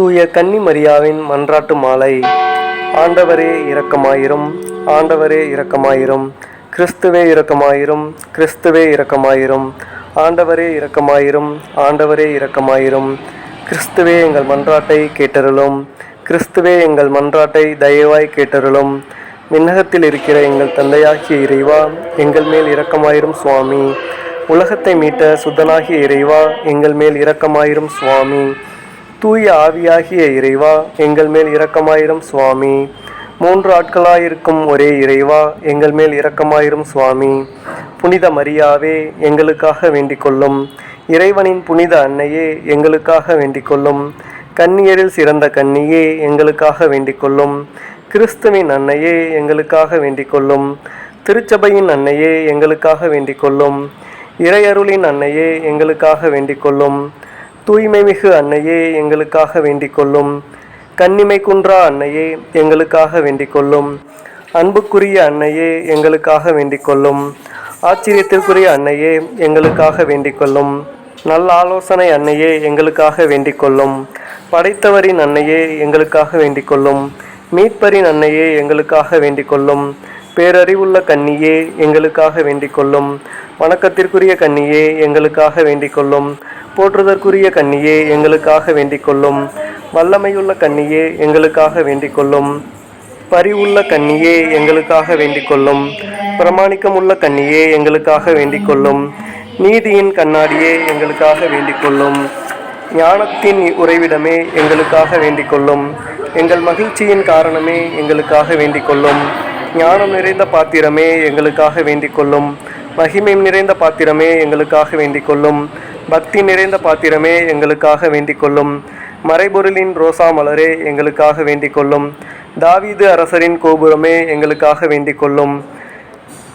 தூய கன்னி மரியாவின் மன்றாட்டு மாலை. ஆண்டவரே இரக்கமாயிரும். ஆண்டவரே இரக்கமாயிரும். கிறிஸ்துவே இரக்கமாயிரும். கிறிஸ்துவே இரக்கமாயிரும். ஆண்டவரே இரக்கமாயிரும். ஆண்டவரே இரக்கமாயிரும். கிறிஸ்துவே எங்கள் மன்றாட்டை கேட்டருளும். கிறிஸ்துவே எங்கள் மன்றாட்டை தயவாய் கேட்டருளும். விண்ணகத்தில் இருக்கிற எங்கள் தந்தையாகிய இறைவா எங்கள் மேல் இரக்கமாயிரும் சுவாமி. உலகத்தை மீட்ட சுத்தனாகிய இறைவா எங்கள் மேல் இரக்கமாயிரும் சுவாமி. தூய ஆவியாகிய இறைவா எங்கள் மேல் இரக்கமாயிரும் சுவாமி. மூன்று ஆட்களாயிருக்கும் ஒரே இறைவா எங்கள் மேல் இரக்கமாயிரும் சுவாமி. புனித மரியாவே எங்களுக்காக வேண்டிக் கொள்ளும் இறைவனின் புனித அன்னையே எங்களுக்காக வேண்டிக் கொள்ளும் கன்னியரில் சிறந்த கன்னியே எங்களுக்காக வேண்டிக் கொள்ளும் கிறிஸ்துவின் அன்னையே எங்களுக்காக வேண்டிக் கொள்ளும் திருச்சபையின் அன்னையே எங்களுக்காக வேண்டிக் கொள்ளும் இறையருளின் அன்னையே எங்களுக்காக வேண்டிக் கொள்ளும் தூய்மை மிகு அன்னையே எங்களுக்காக வேண்டிக் கொள்ளும் கன்னிமை குன்றா அன்னையே எங்களுக்காக வேண்டிக் கொள்ளும் அன்புக்குரிய அன்னையே எங்களுக்காக வேண்டிக் கொள்ளும் ஆச்சரியத்திற்குரிய அன்னையே எங்களுக்காக வேண்டிக் கொள்ளும் நல்ல ஆலோசனை அன்னையே எங்களுக்காக வேண்டிக் கொள்ளும் படைத்தவரின் அன்னையே எங்களுக்காக வேண்டிக் கொள்ளும் மீட்பரின் அன்னையே எங்களுக்காக வேண்டிக் கொள்ளும் பேரறிவுள்ள கன்னியே எங்களுக்காக வேண்டிக் கொள்ளும் வணக்கத்திற்குரிய கன்னியே எங்களுக்காக வேண்டிக் கொள்ளும் போற்றுதற்குரிய கண்ணியே எங்களுக்காக வேண்டிக் கொள்ளும் வல்லமையுள்ள கண்ணியே எங்களுக்காக வேண்டிக் கொள்ளும் பரிவுள்ள கண்ணியே எங்களுக்காக வேண்டிக் கொள்ளும் பிரமாணிக்கமுள்ள கண்ணியே எங்களுக்காக வேண்டிக் கொள்ளும் நீதியின் கண்ணாடியே எங்களுக்காக வேண்டிக் கொள்ளும் ஞானத்தின் உறைவிடமே எங்களுக்காக வேண்டிக் கொள்ளும் எங்கள் மகிழ்ச்சியின் காரணமே எங்களுக்காக வேண்டிக் கொள்ளும் ஞானம் நிறைந்த பாத்திரமே எங்களுக்காக வேண்டிக் கொள்ளும் மகிமை நிறைந்த பாத்திரமே எங்களுக்காக வேண்டிக் கொள்ளும் பக்தி நிறைந்த பாத்திரமே எங்களுக்காக வேண்டிக் கொள்ளும் மறைபொருளின் ரோசா மலரே எங்களுக்காக வேண்டிக் கொள்ளும் தாவீது அரசரின் கோபுரமே எங்களுக்காக வேண்டிக் கொள்ளும்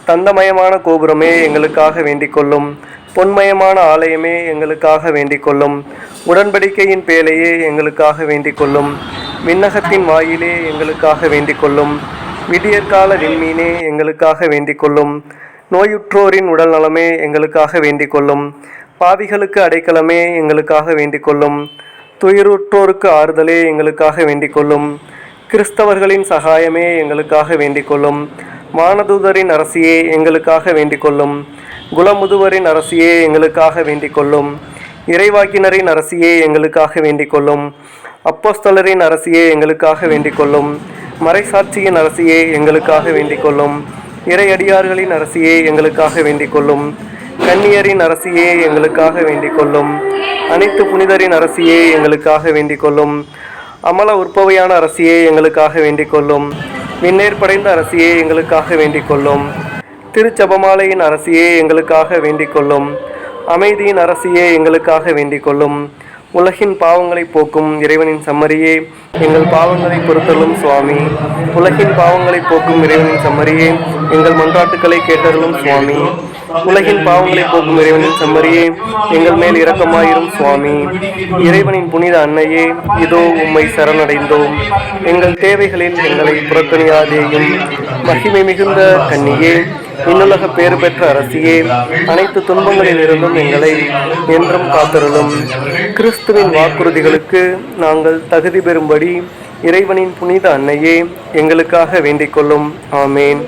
தந்தமயமான கோபுரமே எங்களுக்காக வேண்டிக் கொள்ளும் பொன்மயமான ஆலயமே எங்களுக்காக வேண்டிக் கொள்ளும் உடன்படிக்கையின் பேலையே எங்களுக்காக வேண்டிக் கொள்ளும் விண்ணகத்தின் வாயிலே எங்களுக்காக வேண்டிக் கொள்ளும் விடியற்கால விண்மீனே எங்களுக்காக வேண்டிக் கொள்ளும் நோயுற்றோரின் உடல் நலமே எங்களுக்காக வேண்டிக் கொள்ளும் பாவிகளுக்கு அடைக்கலமே எங்களுக்காக வேண்டிக் கொள்ளும் துயிருற்றோருக்கு ஆறுதலே எங்களுக்காக வேண்டிக் கொள்ளும் கிறிஸ்தவர்களின் சகாயமே எங்களுக்காக வேண்டிக் கொள்ளும் வானதூதரின் அரசியே எங்களுக்காக வேண்டிக் கொள்ளும் குலமுதுவரின் அரசியே எங்களுக்காக வேண்டிக் கொள்ளும் இறைவாக்கினரின் அரசியே எங்களுக்காக வேண்டிக் கொள்ளும் அப்போஸ்தலரின் அரசியே எங்களுக்காக வேண்டிக் கொள்ளும் மறைசாட்சியின் அரசியே எங்களுக்காக வேண்டிக் கொள்ளும் இறையடியார்களின் அரசியே எங்களுக்காக வேண்டிக் கொள்ளும் கன்னியரின் அரசியே எங்களுக்காக வேண்டிக் கொள்ளும் அனைத்து புனிதரின் அரசியே எங்களுக்காக வேண்டிக் கொள்ளும் அமல உற்பவையான அரசியே எங்களுக்காக வேண்டிக் கொள்ளும் விண்ணேர் படைந்த அரசியே எங்களுக்காக வேண்டிக் கொள்ளும் திருச்சபமாலையின் அரசியே எங்களுக்காக வேண்டிக் கொள்ளும் அமைதியின் அரசியே எங்களுக்காக வேண்டிக் கொள்ளும் உலகின் பாவங்களை போக்கும் இறைவனின் சம்மரியே. எங்கள் பாவங்களை பொறுத்தலும் சுவாமி. உலகின் பாவங்களை போக்கும் இறைவனின் சம்மரியே. எங்கள் மன்றாட்டுக்களை கேட்டருளும் சுவாமி. உலகின் பாவங்களை போக்கும் இறைவனின் சம்மரியே. எங்கள் மேல் இரக்கமாயிரும் சுவாமி. இறைவனின் புனித அன்னையே இதோ உம்மை சரணடைந்தோம். எங்கள் தேவைகளில் எங்களை புறக்கணியாதேயும். மகிமை மிகுந்த கன்னியே இன்னுலக பேறு பெற்ற அரசியே அனைத்து துன்பங்களில் இருந்தும் எங்களை என்றும் காத்தருளும். கிறிஸ்துவின் வாக்குறுதிகளுக்கு நாங்கள் தகுதி பெறும்படி இறைவனின் புனித அன்னையே எங்களுக்காக வேண்டிக் கொள்ளும். ஆமேன்.